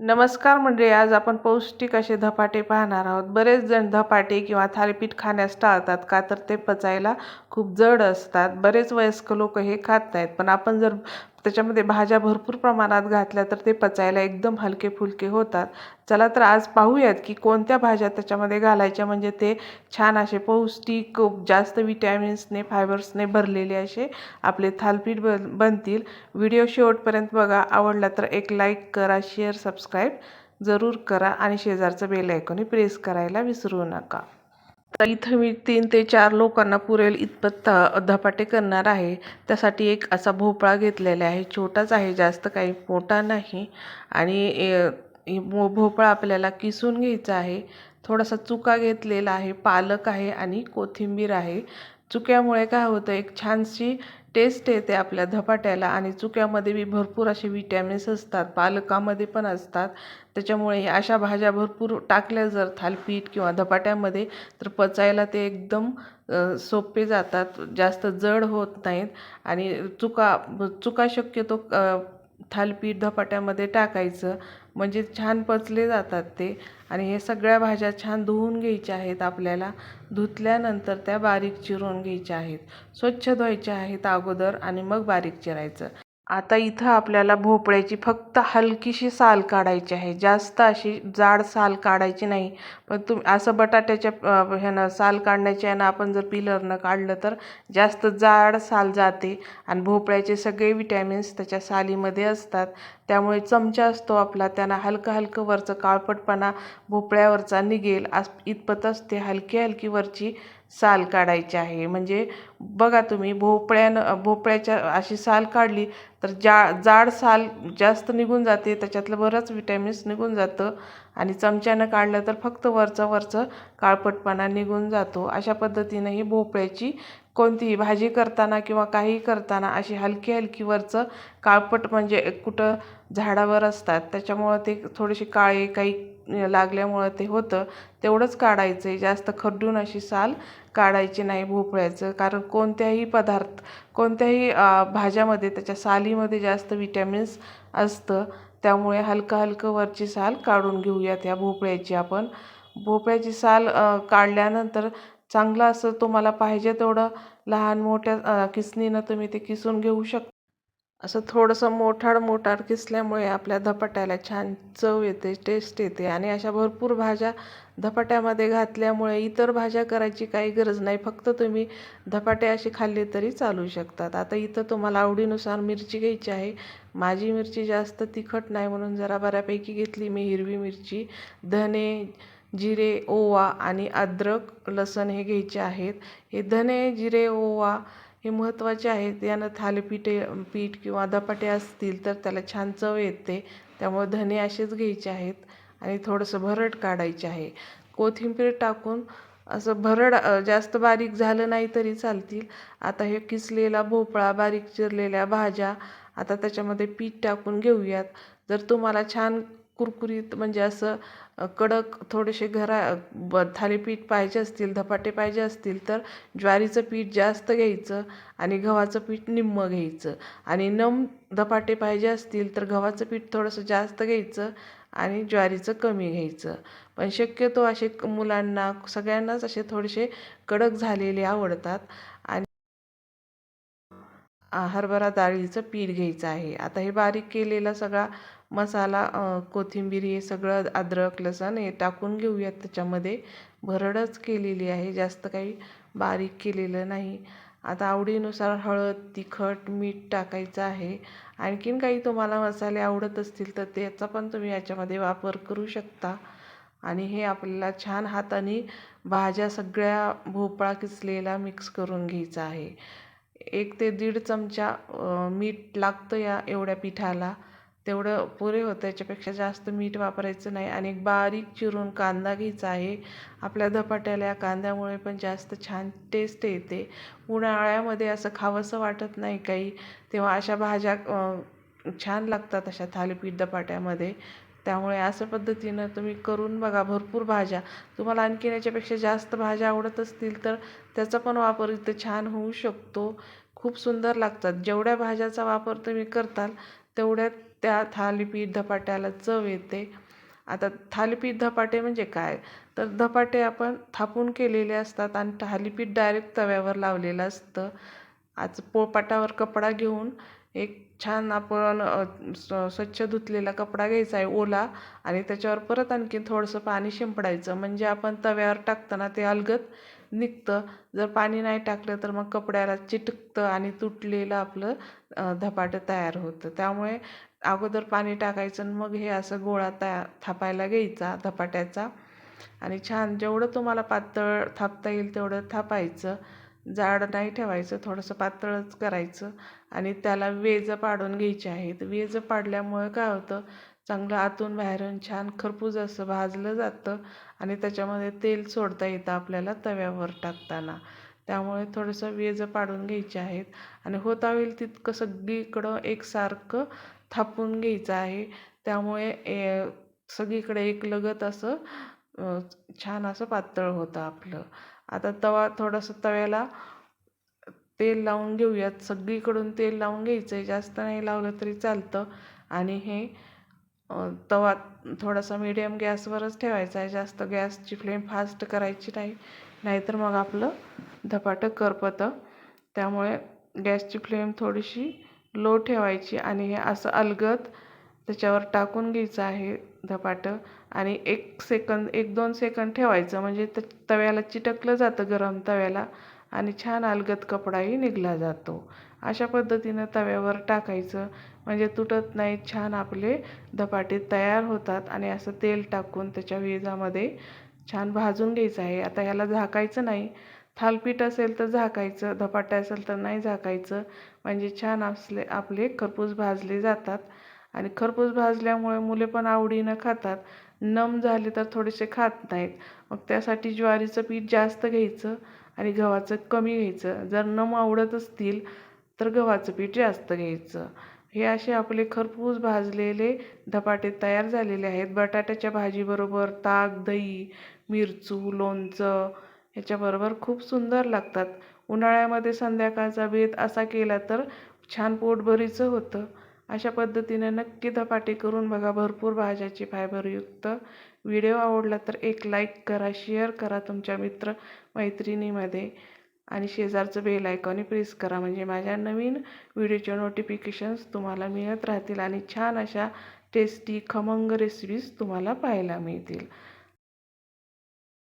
नमस्कार म्हणजे आज आपण पौष्टिक असे धपाटे पाहणार आहोत. बरेच जण धपाटे किंवा थालीपीठ खाण्यास टाळतात का तर ते पचायला खूप जड असतात. बरेच वयस्क लोक हे खात नाहीत. पण आपण जर त्याच्यामध्ये भाज्या भरपूर प्रमाणात घातल्या तर ते पचायला एकदम हलके फुलके होतात. चला तर आज पाहूयात की कोणत्या भाज्या त्याच्यामध्ये घालायच्या म्हणजे ते छान असे पौष्टिक जास्त विटॅमिन्सने फायबर्सने भरलेले असे आपले थालपीठ बन बनतील. व्हिडिओ शेवटपर्यंत बघा. आवडला तर एक लाईक करा शेअर सबस्क्राईब जरूर करा आणि शेजारचं बेल ऐकून प्रेस करायला विसरू नका. इथं मी तीन ते चार लोकांना पुरेल इतपत धपाटे करणार आहे. त्यासाठी एक असा भोपळा घेतलेला आहे. छोटाच आहे जास्त काही मोठा नाही. आणि भोपळा आपल्याला किसून घ्यायचा आहे. थोडासा चुका घेतलेला आहे. पालक आहे आणि कोथिंबीर आहे. चुक्यामुळे काय होतं एक छानशी टेस्ट येते आपल्या धपाट्याला आणि चुक्यामध्ये बी भरपूर असे विटॅमिन्स असतात पालकामध्ये पण असतात. त्याच्यामुळे अशा भाज्या भरपूर टाकल्या जर थालपीठ किंवा धपाट्यामध्ये तर पचायला ते एकदम सोपे जातात जास्त जड होत नाहीत. आणि चुका चुका शक्यतो थालपीठ धपाट्यामध्ये टाकायचं. म्हणजे छान पचले जातात ते. आणि हे सगळ्या भाज्या छान धुवून घ्यायच्या आहेत आपल्याला. धुतल्यानंतर त्या बारीक चिरून घ्यायच्या आहेत. स्वच्छ धुवायच्या आहेत अगोदर आणि मग बारीक चिरायचं. आता इथं आपल्याला भोपळ्याची फक्त हलकीशी साल काढायची आहे. जास्त अशी जाड साल काढायची नाही. पण तुम असं बटाट्याच्या ह्यानं साल काढण्याच्या यानं आपण जर पिलरनं काढलं तर जास्त जाड साल जाते आणि भोपळ्याचे सगळे विटॅमिन्स त्याच्या सालीमध्ये असतात. त्यामुळे चमचा असतो आपला त्यांना हलकं हलकं वरचं काळपटपणा भोपळ्यावरचा निघेल. अस इतपतच ते हलकी हलकी वरची साल काढायची आहे. म्हणजे बघा तुम्ही भोपळ्यानं भोपळ्याच्या अशी साल काढली तर जा जाड साल जास्त निघून जाते त्याच्यातलं बरंच विटॅमिन्स निघून जातं आणि चमच्यानं काढलं तर फक्त वरचं वरचं काळपटपणा निघून जातो. अशा पद्धतीनं ही भोपळ्याची कोणतीही भाजी करताना किंवा काही करताना अशी हलकी हलकी वरचं काळपट म्हणजे कुठं झाडावर असतात त्याच्यामुळं ते थोडेसे काळे काही लागल्यामुळं ते होतं. तेवढंच काढायचं आहे जास्त खड्डून अशी साल काढायची नाही भोपळ्याचं. कारण कोणत्याही पदार्थ कोणत्याही भाज्यामध्ये त्याच्या सालीमध्ये जास्त विटॅमिन्स असतं. त्यामुळे हलकं हलकं वरची साल काढून घेऊयात ह्या भोपळ्याची आपण. भोपळ्याची साल काढल्यानंतर चांगलं असं तुम्हाला पाहिजे तेवढं लहान मोठ्या किसनीनं तुम्ही ते किसून घेऊ शकता. असं थोडंसं मोठाड मोटार किसल्यामुळे आपल्या धपाट्याला छान चव येते टेस्ट येते आणि अशा भरपूर भाज्या धपाट्यामध्ये घातल्यामुळे इतर भाज्या करायची काही गरज नाही. फक्त तुम्ही धपाटे असे खाल्ले तरी चालू शकतात. आता इथं तुम्हाला आवडीनुसार मिरची घ्यायची आहे. माझी मिरची जास्त तिखट नाही म्हणून जरा बऱ्यापैकी घेतली मी हिरवी मिरची धने जिरे ओवा आणि अद्रक लसण हे घ्यायचे आहेत. हे धने जिरे ओवा हे महत्त्वाचे आहेत यानं थालीपीठे पीठ किंवा धपाटे असतील तर त्याला छान चव येते. त्यामुळे धने असेच घ्यायचे आहेत आणि थोडंसं भरड काढायचे आहे. कोथिंबीर टाकून असं भरड जास्त बारीक झालं नाही तरी चालतील. आता हे किसलेला भोपळा बारीक चिरलेल्या भाज्या आता त्याच्यामध्ये पीठ टाकून घेऊयात. जर तुम्हाला छान कुरकुरीत म्हणजे असं कडक थोडेसे घरा ब थालीपीठ पाहिजे असतील धपाटे पाहिजे असतील तर ज्वारीचं पीठ जास्त घ्यायचं आणि गव्हाचं पीठ निम्मं घ्यायचं. आणि नम धपाटे पाहिजे असतील तर गव्हाचं पीठ थोडंसं जास्त घ्यायचं आणि ज्वारीचं कमी घ्यायचं. पण शक्यतो असे मुलांना सगळ्यांनाच असे थोडेसे कडक झालेले आवडतात. आणि हरभरा डाळीचं पीठ घ्यायचं आहे. आता हे बारीक केलेला सगळा मसाला कोथिंबीर हे सगळं अद्रक लसण हे टाकून घेऊयात त्याच्यामध्ये. भरडच केलेली आहे जास्त काही बारीक केलेलं नाही. आता आवडीनुसार हळद तिखट मीठ टाकायचं आहे. आणखीन काही तुम्हाला मसाले आवडत असतील तर त्याचा पण तुम्ही याच्यामध्ये वापर करू शकता. आणि हे आपल्याला छान हाताने भाज्या सगळ्या भोपळा किसलेला मिक्स करून घ्यायचा आहे. एक ते दीड चमचा मीठ लागतं या एवढ्या पिठाला. तेवढं पुरे होतं. याच्यापेक्षा जास्त मीठ वापरायचं नाही. आणि एक बारीक चिरून कांदा घ्यायचा आहे. आपल्या धपाट्याला या कांद्यामुळे पण जास्त छान टेस्ट येते. उन्हाळ्यामध्ये असं खावंसं वाटत नाही काही. तेव्हा अशा भाज्या छान लागतात अशा थालीपीठ धपाट्यामध्ये. त्यामुळे असं पद्धतीनं तुम्ही करून बघा भरपूर भाज्या. तुम्हाला आणखीन याच्यापेक्षा जास्त भाज्या आवडत असतील तर त्याचा पण वापर इथं छान होऊ शकतो. खूप सुंदर लागतात. जेवढ्या भाज्याचा वापर तुम्ही करताल तेवढ्यात त्या थालीपीठ धपाट्याला चव येते. आता थालीपीठ धपाटे म्हणजे काय? तर धपाटे आपण थापून केलेले असतात आणि थालीपीठ डायरेक्ट तव्यावर लावलेलं असतं. आज पोळपाटावर कपडा घेऊन एक छान आपण स्वच्छ धुतलेला कपडा घ्यायचा आहे ओला आणि त्याच्यावर परत आणखी थोडंसं पाणी शिंपडायचं. म्हणजे आपण तव्यावर टाकताना ते अलगत निघतं. जर पाणी नाही टाकलं तर मग कपड्याला चिटकतं आणि तुटलेलं आपलं धपाटं तयार होतं. त्यामुळे अगोदर पाणी टाकायचं आणि मग हे असं गोळा तया थापायला घ्यायचा धपाट्याचा. आणि छान जेवढं तुम्हाला पातळ थापता येईल तेवढं थापायचं. जाड नाही ठेवायचं थोडंसं पातळच करायचं. आणि त्याला वेज पाडून घ्यायची आहेत. वेज पाडल्यामुळे काय होतं चांगलं आतून बाहेरून छान खरपूज असं भाजलं जातं आणि त्याच्यामध्ये तेल सोडता येतं आपल्याला तव्यावर टाकताना. त्यामुळे थोडंसं वेज पाडून घ्यायचे आहेत. आणि होता होईल तितकं सगळीकडं एकसारखं थापून घ्यायचं आहे. त्यामुळे ए सगळीकडे एक लगत असं छान असं पातळ होतं आपलं. आता तवा थोडंसं तव्याला तेल लावून घेऊयात. सगळीकडून तेल लावून घ्यायचं आहे जास्त नाही लावलं तरी चालतं. आणि हे तवा थोडासा मीडियम गॅसवरच ठेवायचा आहे. जास्त गॅसची फ्लेम फास्ट करायची नाही. नाहीतर मग आपलं धपाटं करपतं. त्यामुळे गॅसची फ्लेम थोडीशी लो ठेवायची आणि हे असं अलगद त्याच्यावर टाकून घ्यायचं आहे धपाटं आणि एक सेकंद एक दोन सेकंद ठेवायचं. म्हणजे त तव्याला चिटकलं जातं गरम तव्याला आणि छान अलगद कपडाही निघला जातो. अशा पद्धतीनं तव्यावर टाकायचं. म्हणजे तुटत नाही छान आपले धपाटे तयार होतात आणि असं तेल टाकून त्याच्या वेजामध्ये छान भाजून घ्यायचं आहे. आता ह्याला झाकायचं नाही. थालपीठ असेल तर झाकायचं धपाटे असेल तर नाही झाकायचं. म्हणजे छान असले आपले खरपूस भाजले जातात. आणि खरपूस भाजल्यामुळे मुले पण आवडीनं खातात. नम झाले तर थोडेसे खात नाहीत. मग त्यासाठी ज्वारीचं पीठ जास्त घ्यायचं आणि गव्हाचं कमी घ्यायचं. जर नम आवडत असतील तर गव्हाचं पीठ जास्त घ्यायचं. हे असे आपले खरपूस भाजलेले धपाटे तयार झालेले आहेत. बटाट्याच्या भाजीबरोबर ताक दही मिरचू लोणचं ह्याच्याबरोबर खूप सुंदर लागतात. उन्हाळ्यामध्ये संध्याकाळचा बेत असा केला तर छान पोटभरीचं होतं. अशा पद्धतीने नक्की धपाटे करून बघा. भरपूर भाज्याची फायबरयुक्त व्हिडिओ आवडला तर एक लाईक करा शेअर करा तुमच्या मित्र मैत्रिणीमध्ये. आणि शेजारचं बेल आयकॉनही प्रेस करा. म्हणजे माझ्या नवीन व्हिडिओचे नोटिफिकेशन्स तुम्हाला मिळत राहतील आणि छान अशा टेस्टी खमंग रेसिपीज तुम्हाला पाहायला मिळतील.